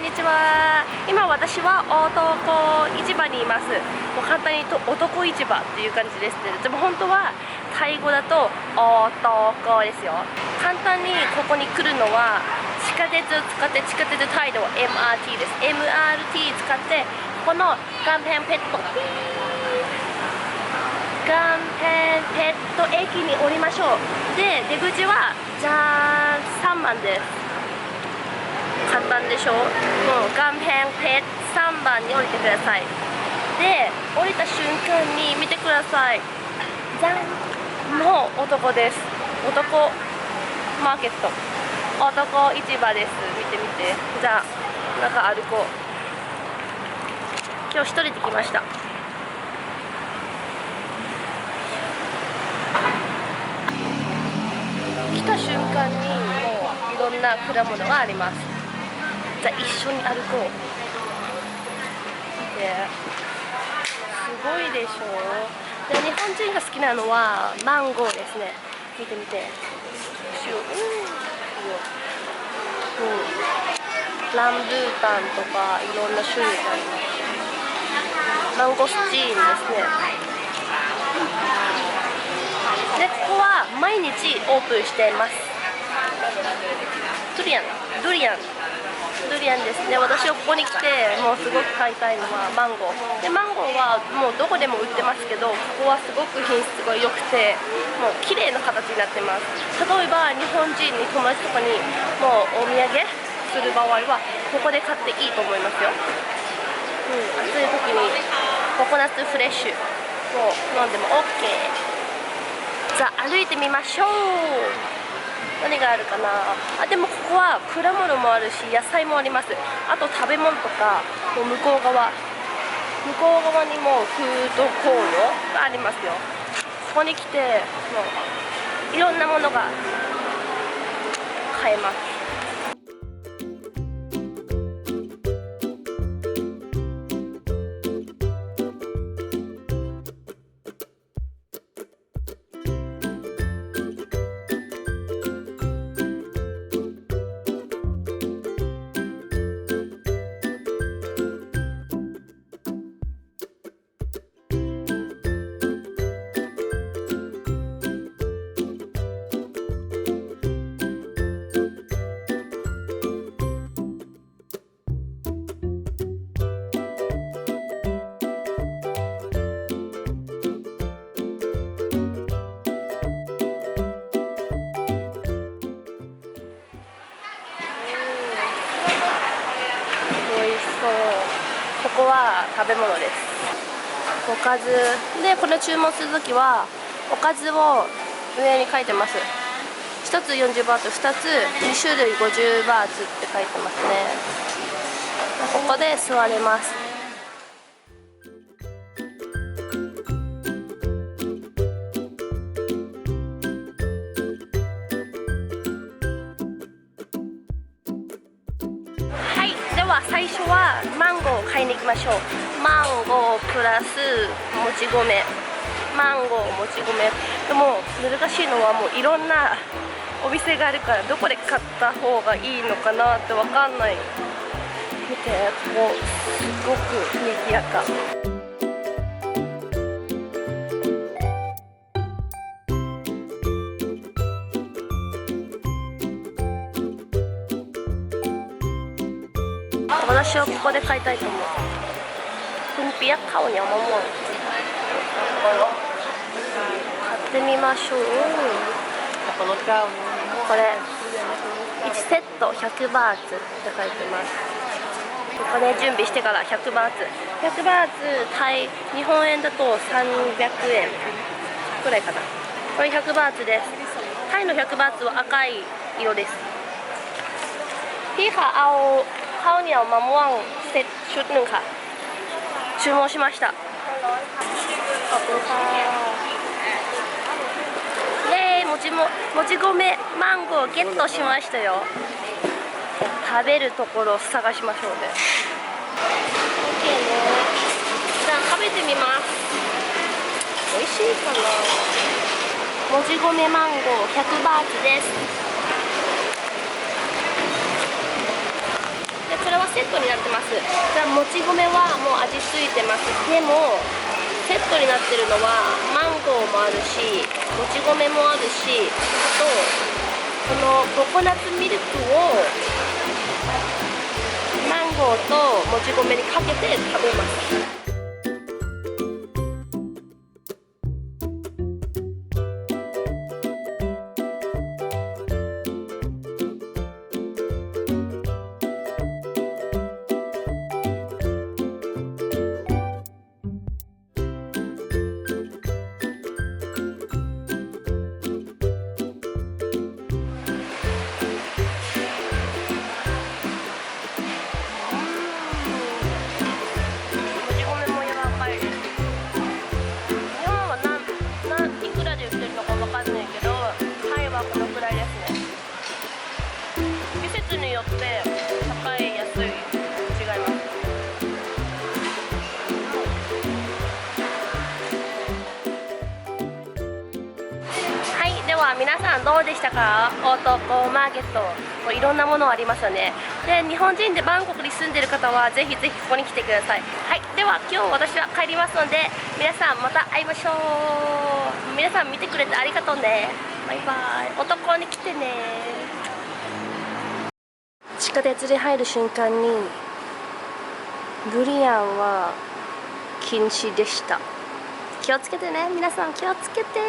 んにちは。今私は男市場にいます。もう簡単に言うと男市場っていう感じですねでも本当はタイ語だと男ですよ。簡単にここに来るのは地下鉄を使って地下鉄タイの MRT です。MRT 使ってこのガンペンペットガンペンペット駅に降りましょう。で出口はじゃーん3番です。簡単でしょ？もう顔面ペッ3番に降りてください。で降りた瞬間に見てください。じゃんもう男です。男マーケット。男市場です。見てみて。じゃあ中歩こう。今日一人で来ました。来た瞬間にもういろんな果物があります。じゃあ一緒に歩こう。ですごいでしょで日本人が好きなのはマンゴーですね。見てみて。うん、うん、ランブータンとかいろんな種類があります。マンゴスチーンですね。でここは毎日オープンしています。ドリアン。ドリアン。ドリアンです。ね私はここに来てもうすごく買いたいのはマンゴー。でマンゴーはもうどこでも売ってますけどここはすごく品質が良くてもう綺麗な形になってます。例えば日本人に友達とかにもうお土産する場合はここで買っていいと思いますよ、うん、暑い時にココナッツフレッシュを飲んでも OK さあ歩いてみましょう。何があるかな？あでもここは果物もあるし野菜もあります。あと食べ物とかもう向こう側。向こう側にもフードコートがありますよ。ここに来てもういろんなものが買えます。ここは食べ物です。おかず。でこれ注文するときはおかずを上に書いてます。1つ40バーツ2つ2種類50バーツって書いてますね。ここで座れます。は最初はマンゴーを買いに行きましょう。マンゴープラスもち米。マンゴーもち米。でも難しいのはもういろんなお店があるからどこで買った方がいいのかなって分かんない。見てここすごく賑やか。私はここで買いたいと思う。分ピや顔にゃまも買ってみましょう。これ、1セット100バーツって書いてます。お金準備してから100バーツ。100バーツ対日本円だと300円くらいかな。これ100バーツです。タイの100バーツは赤い色です。火が青。ข้าวเหนียวมะม่วงเซตชุดหนึ่งค่ะ注文しましたขอบคุณค่ะイエーイもちももち米マンゴーゲットしましたよ食べるところを探しましょうね OK ねじゃあ食べてみます美味しいかなもち米マンゴー100バーツです セットになってます。じゃあもち米はもう味付いてます。でもセットになってるのはマンゴーもあるしもち米もあるしあとこのココナッツミルクをマンゴーともち米にかけて食べます。うでしたか？オートコーマーケットこういろんなものありますよね。で日本人でバンコクに住んでる方はぜひぜひここに来てください。はいでは今日私は帰りますので皆さんまた会いましょう。皆さん見てくれてありがとうね。バイバイ。男に来てね。地下鉄で入る瞬間にブリアンは禁止でした。気をつけてね。皆さん気をつけて。